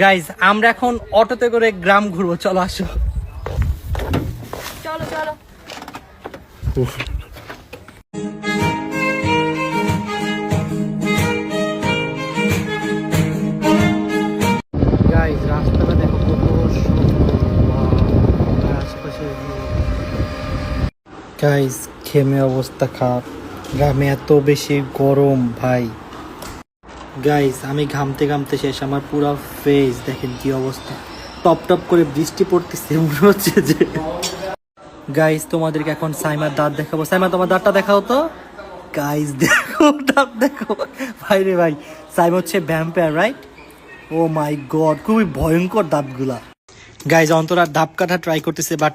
Guys আমরা এখন অটোতে করে গ্রাম ঘুরবো চলো আসো। চলো চলো। গাইজ রাস্তাটা দেখো গাইজ খেমে অবস্থা খারাপ। গ্রামে এত বেশি গরম ভাই। গাইজ আমি ঘামতে ঘামতে শেষ আমার পুরো ফেস দেখেন কি অবস্থা। টপ টপ করে বৃষ্টি পড়তেছে মনে হচ্ছে যে। গাইজ তোমাদেরকে এখন সাইমার দাঁত দেখাবো। সাইমা তোমার দাঁতটা দেখাও তো। গাইজ দেখো দাঁত দেখো। ভাই রে ভাই সাইম হচ্ছে vampire right oh my god খুবই ভয়ঙ্কর দাঁতগুলা। গাইজ অন্তরা ডাব কাটা ট্রাই করতেছে বাট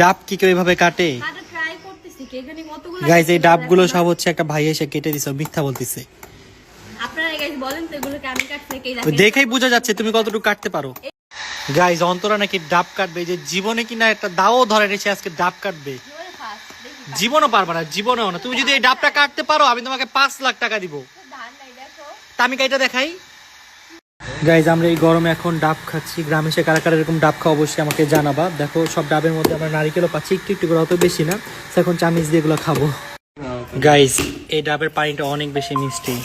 ডাব কি কেউ এভাবে কাটে? কাটা ট্রাই করতেছি কে জানি কতগুলো গাইজ এই ডাবগুলো সব হচ্ছে একটা ভাই এসে কেটে দিছে মিথ্যা বলতেছে। আপনারা গাইস বলেন তো এগুলোকে আমি কাটতে কে তো দেখেই বোঝা যাচ্ছে তুমি কতটুকু কাটতে পারো। গাইজ অন্তরা নাকি ডাব কাটবে যে জীবনে কিনা একটা দাও ধরে রেখে আজকে ডাব কাটবে। জীবনও পারবে না জীবনেও না। তুমি যদি এই ডাবটা কাটতে পারো আমি তোমাকে পাঁচ লাখ টাকা দিব। তা আমি কাইটা দেখাই। গাইজ আমরা এই গরমে এখন ডাব খাচ্ছি। গ্রামে সে কারা কারা এরকম ডাব খাওয়া অবশ্যই আমাকে জানাবা। দেখো সব ডাবের মধ্যে আমরা নারিকেলও পাচ্ছি একটু একটু করে অত বেশি না। এখন চামিচ দিয়ে এগুলো খাব। গাইজ এই ডাবের পানিটা অনেক বেশি মিষ্টি।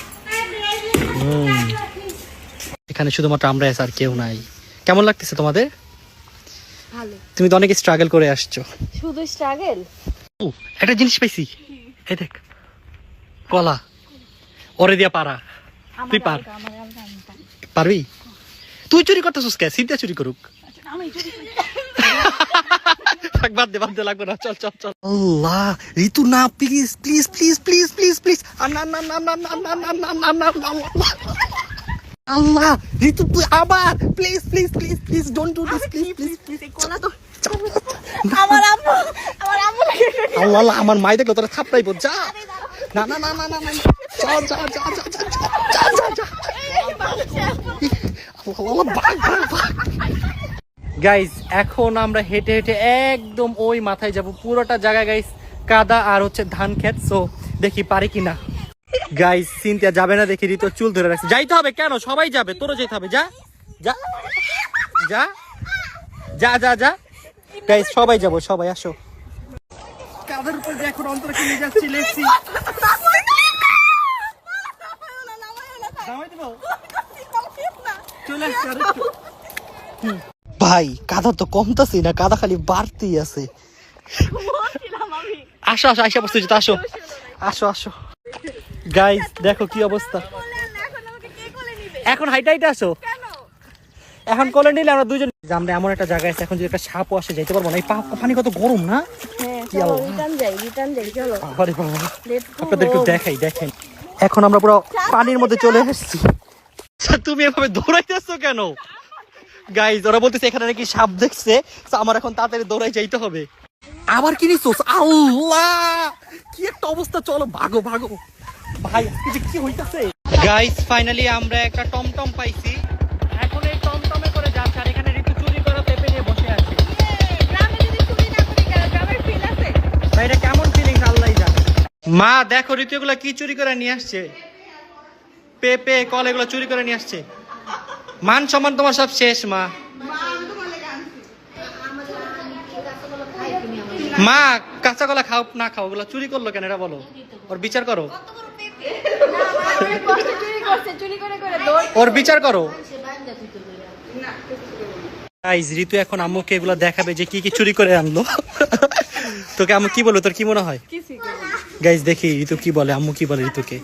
এখানে শুধুমাত্র আমরা আছি আর কেউ নাই। কেমন লাগতেছে তোমাদের? ভালো। তুমি তো অনেক স্ট্রাগল করে আসছো। শুধু স্ট্রাগল ও একটা জিনিস পাইছি। এই দেখ কলা। ওরে দিয়া পারা। তুই পার। পারবি? তুই চুরি করতেছিস কে? সিদ্ধা চুরি করুক। থাক, বাদ দে বাদ দে লাগবে না চল চল চল আল্লাহ ঋতু না please please please please please please না না না না না না না না না না না আল্লাহ ঋতু তুই আবার please please please please don't do this please please please কোলা তো আমার আম্মু আমার আম্মু আল্লাহ আল্লাহ, আমার মাই দেখল তোরা থাপড়াইব যা না না না না না না যা যা যা যা যা যা যা যা গাইজ এখন আমরা হেঁটে হেঁটে একদম ওই মাথায় যাব পুরোটা জায়গা গাইজ কাদা আর হচ্ছে ধান ক্ষেত সো দেখি পারি কিনা গাইজ সিনতিয়া যাবে না দেখি ঋতু চুল ধরে রাখছে যাইতে হবে কেন সবাই যাবে তোরও যেতে হবে যা যা যা যা যা যা গাইজ সবাই যাব সবাই আসো কাদের উপর এখন অন্তরকে নিয়ে যাচ্ছি লেখছি চলে আসছে। ভাই কাদা তো কমতাছি না কাদা খালি বাড়তেই আছে। আসো আসো আইসা বসতে যেতে আসো। আসো আসো। গাইস দেখো কি অবস্থা। এখন হাইটা হাইটা আসো এখন কোলে নিলে আমরা দুজন আমরা এমন একটা জায়গায় আছে এখন যদি একটা সাপও আসে যাইতে পারব না। এই পানি কত গরম না? হ্যাঁ আপনাদের একটু দেখাই দেখেন। এখন আমরা পুরো পানির মধ্যে চলে এসেছি। স্যার, তুমি এভাবে দৌড়াইতেছো কেন? গাইজ ওরা বলতেছে এখানে নাকি সাপ দেখছে আমার এখন তাড়াতাড়ি দৌড়াই যাইতে হবে। আবার কি নিছোস? আল্লাহ! কি একটা অবস্থা চলো ভাগো ভাগো। ভাই যে কি হইতাছে? গাইজ ফাইনালি আমরা একটা টমটম পাইছি। এখন এই টমটমে করে যাচ্ছে আর এখানে ঋতু চুরি করা পেপে নিয়ে বসে আছে। গ্রামে যদি চুরি না করি কেন গ্রামের ফিল আছে ভাই এটা কেমন ফিলিংস আল্লাহ জানে। মা দেখো ঋতু এগুলো কি চুরি করে নিয়ে আসছে? পেঁপে কল এগুলো চুরি করে নিয়ে আসছে। মান সম্মান তোমার সব শেষ মা। মা কাঁচা কলা খাও না খাও ওগুলো চুরি করল কেন এটা বলো। ওর বিচার করো। ওর বিচার করো। ঋতু এখন আম্মুকে এগুলো দেখাবে যে কি কি চুরি করে আনলো। তোকে আম্মু কি বলব তোর কি মনে হয়? গাইজ দেখি ঋতু কি বলে আম্মু কি বলে ঋতুকে?